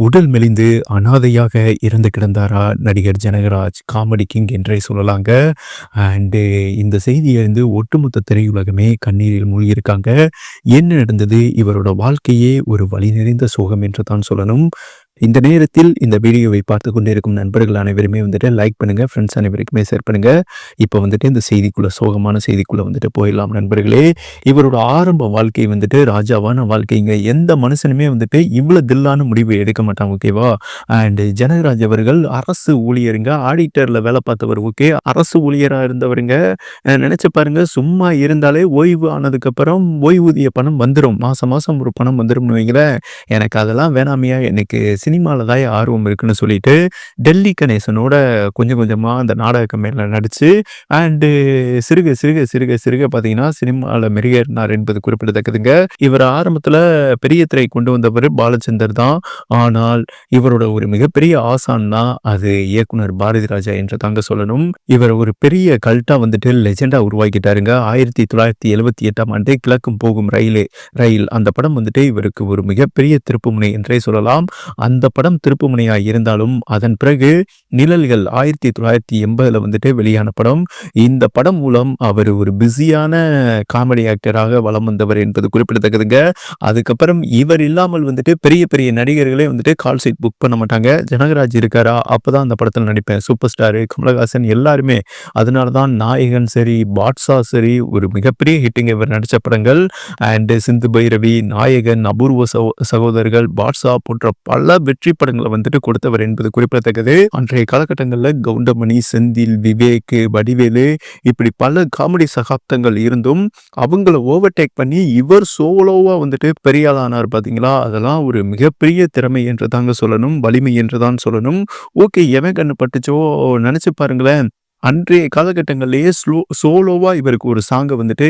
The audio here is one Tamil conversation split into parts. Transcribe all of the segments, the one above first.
உடல் மெலிந்து அனாதையாக இறந்து கிடந்தாரா நடிகர் ஜனகராஜ்? காமெடி கிங் என்றே சொல்லலாங்க. அண்டு இந்த செய்தி அறிந்து ஒட்டுமொத்த திரையுலகமே கண்ணீரில் மூழ்கியிருக்காங்க. என்ன நடந்தது? இவரோட வாழ்க்கையே ஒரு வழி நிறைந்த சோகம் என்று தான் சொல்லணும். இந்த நேரத்தில் இந்த வீடியோவை பார்த்து கொண்டிருக்கும் நண்பர்கள் அனைவருமே வந்துட்டு லைக் பண்ணுங்க ஃப்ரெண்ட்ஸ் அனைவருக்குமே ஷேர் பண்ணுங்க. இப்போ வந்துட்டு இந்த செய்திக்குள்ள சோகமான செய்திக்குள்ள வந்துட்டு போயிடலாம் நண்பர்களே. இவரோட ஆரம்ப வாழ்க்கை வந்துட்டு ராஜாவான வாழ்க்கைங்க. எந்த மனுஷனுமே வந்துட்டு இவ்வளோ தில்லான முடிவு எடுக்க மாட்டாங்க ஓகேவா அண்ட் ஜனகராஜ் அவர்கள் அரசு ஊழியருங்க. ஆடிட்டரில் வேலை பார்த்தவர் ஓகே அரசு ஊழியராக இருந்தவருங்க. நினச்சி நினைச்சு பாருங்க சும்மா இருந்தாலே ஓய்வு ஆனதுக்கப்புறம் ஓய்வூதிய பணம் வந்துடும் மாதம் மாதம் ஒரு பணம் வந்துடும்னு வைங்களேன். எனக்கு அதெல்லாம் வேணாமையா? எனக்கு சினிமாவில் தான் ஆர்வம் இருக்குன்னு சொல்லிட்டு டெல்லி கணேசனோட கொஞ்சம் கொஞ்சமாக அந்த நாடக மேலே நடித்து அண்டு சிறுக சிறுக சிறுக சிறுக பார்த்தீங்கன்னா சினிமாவில் மெருகேறினார் என்பது குறிப்பிடத்தக்கதுங்க. இவர் ஆரம்பத்தில் பெரிய திரை கொண்டு வந்தவர் பாலச்சந்தர் தான். ஆனால் இவரோட ஒரு மிகப்பெரிய ஆசான்னா அது இயக்குனர் பாரதி ராஜா என்று தாங்க சொல்லணும். இவர் ஒரு பெரிய கல்ட்டா வந்துட்டு லெஜெண்டா உருவாக்கிட்டாருங்க. ஆயிரத்தி தொள்ளாயிரத்தி எழுபத்தி எட்டாம் ஆண்டு கிழக்கும் போகும் ரயிலே ரயில் அந்த படம் வந்துட்டு இவருக்கு ஒரு மிகப்பெரிய திருப்புமுனை என்றே சொல்லலாம். அந்த அந்த படம் திருப்புமுனையாக இருந்தாலும் அதன் பிறகு நிழல்கள் ஆயிரத்தி தொள்ளாயிரத்தி எண்பதில் வந்துட்டு வெளியான படம். இந்த படம் மூலம் அவர் ஒரு பிஸியான காமெடி ஆக்டராக வலம் வந்தவர் என்பது குறிப்பிடத்தக்கதுங்க. அதுக்கப்புறம் இவர் இல்லாமல் வந்துட்டு பெரிய பெரிய நடிகர்களே வந்துட்டு கால் சீட் புக் பண்ண மாட்டாங்க. ஜனகராஜ் இருக்காரா? அப்போ தான் அந்த படத்தில் நடிப்பேன். சூப்பர் ஸ்டாரு கமலஹாசன் எல்லாருமே. அதனால தான் நாயகன் சரி பாட்ஷா சரி ஒரு மிகப்பெரிய ஹிட்டுங்க இவர் நடித்த படங்கள். அண்டு சிந்து பைரவி நாயகன் அபூர்வ சகோ சகோதரர்கள் பாட்ஷா போன்ற பல வெற்றி படங்களை வந்துட்டு கொடுத்தவர் என்பது குறிப்பிடத்தக்கது. அன்றைய காலகட்டங்களில் கவுண்டமணி செந்தில் விவேக் வடிவேலு இப்படி பல காமெடி சகாப்தங்கள் இருந்தும் அவங்கள ஓவர்டேக் பண்ணி இவர் சோலோவா வந்துட்டு பெரிய ஆளானார் பாத்தீங்களா? அதெல்லாம் ஒரு மிகப்பெரிய திறமை என்று தாங்க சொல்லணும் வலிமை என்று தான் சொல்லணும். ஓகே எவன் கண்ணு பட்டுச்சோ நினைச்சு பாருங்களேன். அன்றைய காலகட்டங்கள்லேயே ஸ்லோ சோலோவா இவருக்கு ஒரு சாங்கை வந்துட்டு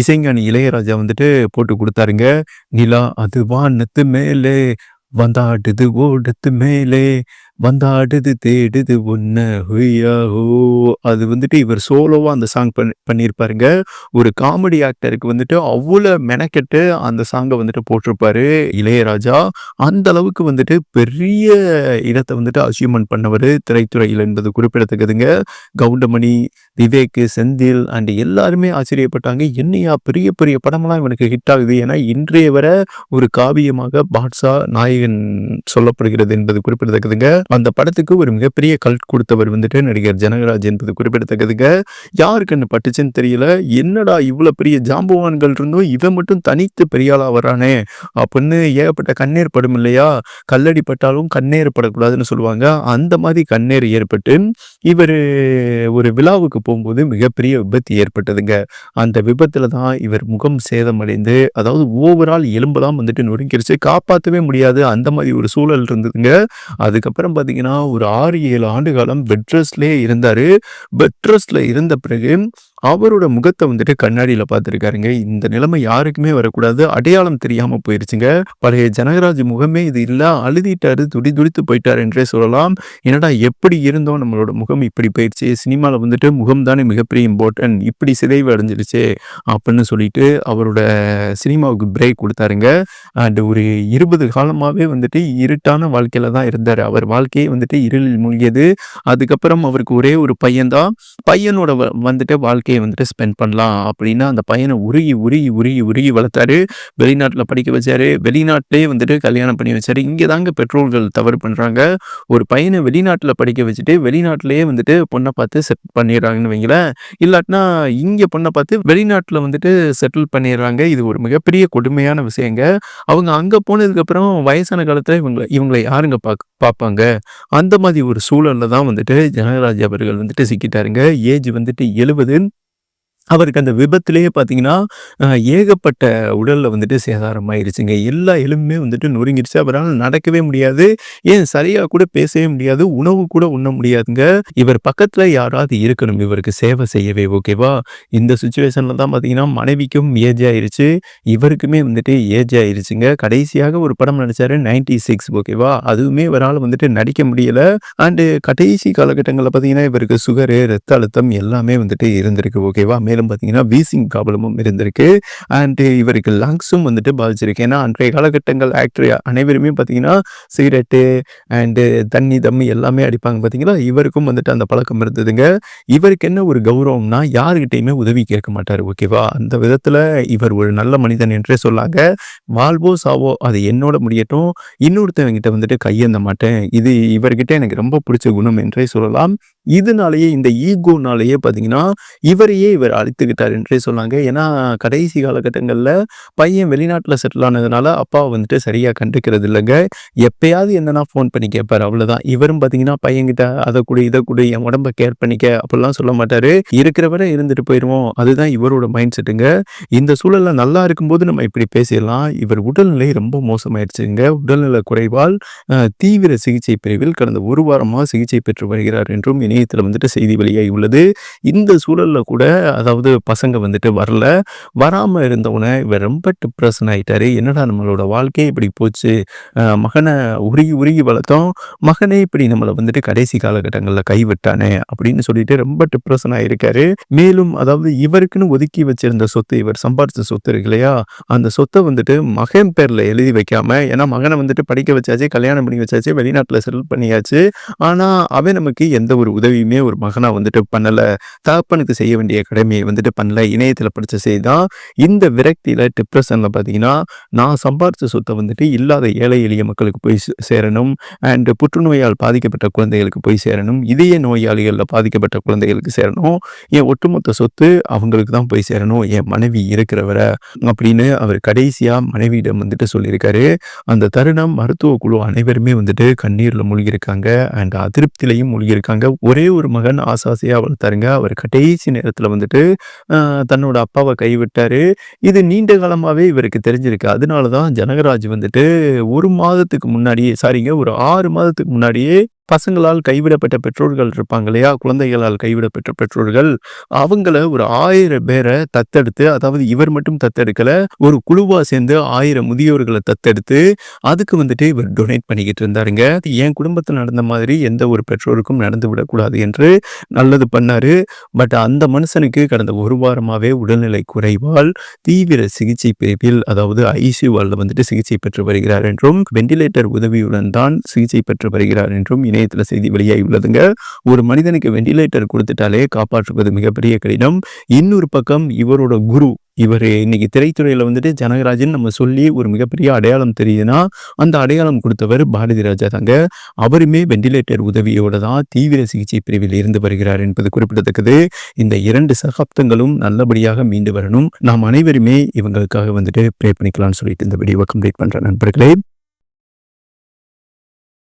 இசைஞானி இளையராஜா வந்துட்டு போட்டு கொடுத்தாருங்க. நிலா அதுவா நத்து மேலே வந்தாடுது ஓடத்து மேலே வந்தாடுது தேடுது உன்ன ஹுய்யா ஹோ. அது வந்துட்டு இவர் சோலோவாக அந்த சாங் பண்ணி பண்ணியிருப்பாருங்க. ஒரு காமெடி ஆக்டருக்கு வந்துட்டு அவ்வளோ மெனக்கெட்டு அந்த சாங்கை வந்துட்டு போட்டிருப்பாரு இளையராஜா. அந்த அளவுக்கு வந்துட்டு பெரிய இடத்தை வந்துட்டு அச்சீவ்மெண்ட் பண்ணவர் திரைத்துறையில் என்பது குறிப்பிடத்தக்கதுங்க. கவுண்டமணி விவேக் செந்தில் அண்ட் எல்லாருமே ஆச்சரியப்பட்டாங்க. என்னையா பெரிய பெரிய படமெல்லாம் இவனுக்கு ஹிட் ஆகுது? ஏன்னா இன்றைய வர ஒரு காவியமாக பாட்ஷா நாயகன் சொல்லப்படுகிறது என்பது குறிப்பிடத்தக்கதுங்க. அந்த படத்துக்கு ஒரு மிகப்பெரிய கல்ட் கொடுத்தவர் வந்துட்டு நடிகர் ஜனகராஜ் என்பது குறிப்பிடத்தக்கதுங்க. யாருக்குன்னு பட்டுச்சுன்னு தெரியல. என்னடா இவ்வளவு பெரிய ஜாம்பவான்கள் இருந்தும் இவன் மட்டும் தனித்து பெரியாளா வரானே அப்படின்னு ஏகப்பட்ட கண்ணீர் படும் இல்லையா? கல்லடி பட்டாலும் கண்ணீர் படக்கூடாதுன்னு சொல்லுவாங்க. அந்த மாதிரி கண்ணீர் ஏற்பட்டு இவர் ஒரு விழாவுக்கு போகும்போது மிகப்பெரிய விபத்து ஏற்பட்டதுங்க. அந்த விபத்துல தான் இவர் முகம் சேதமடைந்து அதாவது ஓவரால் எலும்பெல்லாம் வந்துட்டு நொறுங்கிருச்சு. காப்பாற்றவே முடியாது. அந்த மாதிரி ஒரு சூழல் இருந்ததுங்க. அதுக்கப்புறம் பார்த்தீங்கன்னா ஒரு ஆறு ஏழு ஆண்டு காலம் பெட்ரெஸ்ட்லேயே இருந்தார். பெட் இருந்த பிறகு அவரோட முகத்தை வந்துட்டு கண்ணாடியில் பார்த்துருக்காருங்க. இந்த நிலைமை யாருக்குமே வரக்கூடாது. அடையாளம் தெரியாமல் போயிருச்சுங்க. பழைய ஜனகராஜ் முகமே இது இல்லை. அழுதிட்டாரு துடி துடித்து போயிட்டார் என்றே சொல்லலாம். என்னடா எப்படி இருந்தோம்? நம்மளோட முகம் இப்படி போயிடுச்சு சினிமாவில் வந்துட்டு முகம் தானே மிகப்பெரிய இம்பார்ட்டன்ட் இப்படி சிதைவு அடைஞ்சிருச்சு அப்படின்னு சொல்லிட்டு அவரோட சினிமாவுக்கு பிரேக் கொடுத்தாருங்க. அண்ட் ஒரு இருபது காலமாகவே வந்துட்டு இருட்டான வாழ்க்கையில தான் இருந்தார். அவர் வாழ்க்கையே வந்துட்டு இருளில் மூழ்கியது. அதுக்கப்புறம் அவருக்கு ஒரே ஒரு பையன்தான் பையனோட வ- வந்துட்டு வாழ்க்கையை வந்துட்டு ஸ்பெண்ட் பண்ணலாம் அப்படின்னு அந்த பையனை உருகி உருகி உருகி உருகி வளர்த்தாரு. வெளிநாட்டில் படிக்க வச்சாரு. வெளிநாட்டிலே வந்துட்டு கல்யாணம் பண்ணி வச்சாரு. இங்கே தாங்க பெற்றோர்கள் தவறு பண்ணுறாங்க ஒரு பையனை வெளிநாட்டில் படிக்க வச்சுட்டு வெளிநாட்டிலேயே வந்துட்டு பொண்ணை பார்த்து செட் பண்ணிடுறாங்கன்னு வைங்களேன். இல்லாட்டினா இங்கே பொண்ணை பார்த்து வெளிநாட்டில் வந்துட்டு செட்டில் பண்ணிடுறாங்க. இது ஒரு மிகப்பெரிய கொடுமையான விஷயங்க. அவங்க அங்கே போனதுக்கப்புறம் வயசான காலத்தில் இவங்களை இவங்களை யாருங்க பார்க்க பார்ப்பாங்க? அந்த மாதிரி ஒரு சூழல்ல தான் வந்துட்டு ஜனகராஜ் அவர்கள் வந்துட்டு சிக்கிட்டாருங்க. ஏஜ் வந்துட்டு எழுபது அவருக்கு அந்த விபத்துலேயே பார்த்தீங்கன்னா ஏகப்பட்ட உடலில் வந்துட்டு சேதாரம் ஆயிருச்சுங்க எல்லா எலும்புமே வந்துட்டு நொறுங்கிருச்சு. அவரால் நடக்கவே முடியாது. ஏன் சரியாக கூட பேசவே முடியாது. உணவு கூட உண்ண முடியாதுங்க. இவர் பக்கத்தில் யாராவது இருக்கணும். இவருக்கு சேவை செய்யவே ஓகேவா? இந்த சுச்சுவேஷனில் தான் பார்த்தீங்கன்னா மனைவிக்கும் ஏஜ் ஆயிருச்சு. இவருக்குமே வந்துட்டு ஏஜ் ஆயிருச்சுங்க. கடைசியாக ஒரு படம் நடித்தார் நைன்டி சிக்ஸ் ஓகேவா? அதுவுமே இவரால் வந்துட்டு நடிக்க முடியல. அண்டு கடைசி காலகட்டங்களில் பார்த்தீங்கன்னா இவருக்கு சுகரு ரத்த அழுத்தம் எல்லாமே வந்துட்டு இருந்திருக்கு ஓகேவா? மேலும் பார்த்தீங்கன்னா வீசிங் ப்ராப்ளமும் இருந்திருக்கு. அண்டு இவருக்கு லங்ஸும் வந்துட்டு பாதிச்சிருக்கு. ஏன்னா அன்றைய காலகட்டங்கள் ஆக்டர் அனைவருமே பார்த்தீங்கன்னா சிகரெட்டு அண்டு தண்ணி தம்மி எல்லாமே அடிப்பாங்க பார்த்தீங்களா? இவருக்கும் வந்துட்டு அந்த பழக்கம் இருந்ததுங்க. இவருக்கு என்ன ஒரு கௌரவம்னா யாருக்கிட்டையுமே உதவி கேட்க மாட்டார் ஓகேவா அந்த விதத்தில் இவர் ஒரு நல்ல மனிதன் என்றே சொல்லாங்க. வாழ்வோ சாவோ அது என்னோட முடியட்டும். இன்னொருத்தவங்கிட்ட வந்துட்டு கையேந்த மாட்டேன். இது இவர்கிட்ட எனக்கு ரொம்ப பிடிச்ச குணம் என்றே சொல்லலாம். இதனாலேயே இந்த ஈகோனாலேயே பார்த்தீங்கன்னா இவரையே இவர் அழித்துக்கிட்டார் என்றே சொன்னாங்க. ஏன்னா கடைசி காலகட்டங்களில் பையன் வெளிநாட்டில் செட்டில் ஆனதுனால அப்பாவை வந்துட்டு சரியாக கண்டுக்கிறது இல்லைங்க. எப்பயாவது என்னன்னா ஃபோன் பண்ணி கேட்பார் அவ்வளோதான் இவரும் பார்த்தீங்கன்னா பையன்கிட்ட அதை கூட இதை கூட என் உடம்ப கேர் பண்ணிக்க அப்படிலாம் சொல்ல மாட்டார். இருக்கிறவரை இருந்துட்டு போயிடுவோம் அதுதான் இவரோட மைண்ட் செட்டுங்க இந்த சூழலில் நல்லா இருக்கும்போது நம்ம இப்படி பேசிடலாம். இவர் உடல்நிலை ரொம்ப மோசமாயிடுச்சுங்க. உடல்நல குறைவால் தீவிர சிகிச்சை பிரிவில் கடந்த ஒரு வாரமாக சிகிச்சை பெற்று வருகிறார் என்றும் இணையத்தில் வந்துட்டு செய்தி வெளியாகி உள்ளது. இந்த சூழலில் கூட அதாவது பசங்க வந்துட்டு வரல. வராமல் இருந்தவனே இவர் ரொம்ப டிப்ரெஷன் ஆகிட்டாரு என்னடா நம்மளோட வாழ்க்கையே இப்படி போச்சு? மகனை உருகி உருகி வளர்த்தோம். மகனே இப்படி நம்மளை வந்துட்டு கடைசி காலகட்டங்களில் கைவிட்டானே அப்படின்னு சொல்லிட்டு ரொம்ப டிப்ரெஷன் ஆகிருக்காரு மேலும் அதாவது இவருக்குன்னு ஒதுக்கி வச்சிருந்த சொத்து இவர் சம்பாரிச்ச சொத்து இருக்கு இல்லையா? அந்த சொத்தை வந்துட்டு மகன் பேரில் எழுதி வைக்காம ஏன்னா மகனை வந்துட்டு படிக்க வச்சாச்சு கல்யாணம் பண்ணி வச்சாச்சு வெளிநாட்டில் செட்டில் பண்ணியாச்சு. ஆனால் அவன் நமக்கு எந்த ஒரு உதவியுமே ஒரு மகனா வந்துட்டு பண்ணல. தகப்பனுக்கு செய்ய வேண்டிய கடமையை வந்துட்டு பண்ணல. இணையத்தில் படிச்ச செய்தான் இந்த விரக்தியில டிப்ரெஷன்ல பார்த்தீங்கன்னா நான் சம்பாதிச்ச சொத்தை வந்துட்டு இல்லாத ஏழை எளிய மக்களுக்கு போய் சேரணும். அண்ட் புற்றுநோயால் பாதிக்கப்பட்ட குழந்தைகளுக்கு போய் சேரணும். இதய நோயாளிகளில் பாதிக்கப்பட்ட குழந்தைகளுக்கு சேரணும். என் ஒட்டுமொத்த சொத்து அவங்களுக்கு தான் போய் சேரணும். என் மனைவி இருக்கிறவரை அப்படின்னு அவர் கடைசியா மனைவியிடம் வந்துட்டு சொல்லியிருக்காரு. அந்த தருணம் மருத்துவ குழு அனைவருமே வந்துட்டு கண்ணீர்ல மூழ்கியிருக்காங்க. அண்ட் அதிருப்திலையும் மூழ்கியிருக்காங்க. ஒரே ஒரு மகன் ஆசாசியாக வளர்த்தாருங்க அவர் கடைசி நேரத்தில் வந்துட்டு தன்னோட அப்பாவை கைவிட்டார். இது நீண்ட காலமாகவே இவருக்கு தெரிஞ்சிருக்கு. அதனால தான் ஜனகராஜ் வந்துட்டு ஒரு மாதத்துக்கு முன்னாடியே சாரிங்க ஒரு ஆறு மாதத்துக்கு முன்னாடியே பசங்களால் கைவிடப்பட்ட பெற்றோர்கள் இருப்பாங்க இல்லையா? குழந்தைகளால் கைவிடப்பட்ட பெற்றோர்கள். அவங்கள ஒரு ஆயிரம் பேரை தத்தெடுத்து அதாவது இவர் மட்டும் தத்தெடுக்கல ஒரு குழுவா சேர்ந்து ஆயிரம் முதியோர்களை தத்தெடுத்து அதுக்கு வந்துட்டு இவர் டொனேட் பண்ணிக்கிட்டு இருந்தாருங்க. என் குடும்பத்தில் நடந்த மாதிரி எந்த ஒரு பெற்றோருக்கும் நடந்து விடக்கூடாது என்று நல்லது பண்ணாரு. பட் அந்த மனுஷனுக்கு கடந்த ஒரு வாரமாவே உடல்நிலை குறைவால் தீவிர சிகிச்சை பிரிவில் அதாவது ஐசியூவால் வந்துட்டு சிகிச்சை பெற்று வருகிறார் என்றும் வெண்டிலேட்டர் உதவியுடன் தான் சிகிச்சை பெற்று வருகிறார் என்றும் இணையத்தில் செய்தி வெளியாகி உள்ளதுங்க. ஒரு மனிதனுக்கு வெண்டிலேட்டர் கொடுத்துட்டாலே காப்பாற்றுவது மிகப்பெரிய கடினம். இன்னொரு பக்கம் இவரோட குரு இவர் இன்னைக்கு திரைத்துறையில் வந்துட்டு ஜனகராஜன் நம்ம சொல்லி ஒரு மிகப்பெரிய அடையாளம் தெரியுதுன்னா அந்த அடையாளம் கொடுத்தவர் பாரதி ராஜா தாங்க. அவருமே வெண்டிலேட்டர் உதவியோட தான் தீவிர சிகிச்சை பிரிவில் இருந்து வருகிறார் என்பது குறிப்பிடத்தக்கது. இந்த இரண்டு சகாப்தங்களும் நல்லபடியாக மீண்டு வரணும். நாம் அனைவருமே இவங்களுக்காக வந்துட்டு ப்ரே பண்ணிக்கலாம்னு சொல்லிட்டு இந்த வீடியோவை கம்ப்ளீட் பண்ணுற நண்பர்களே.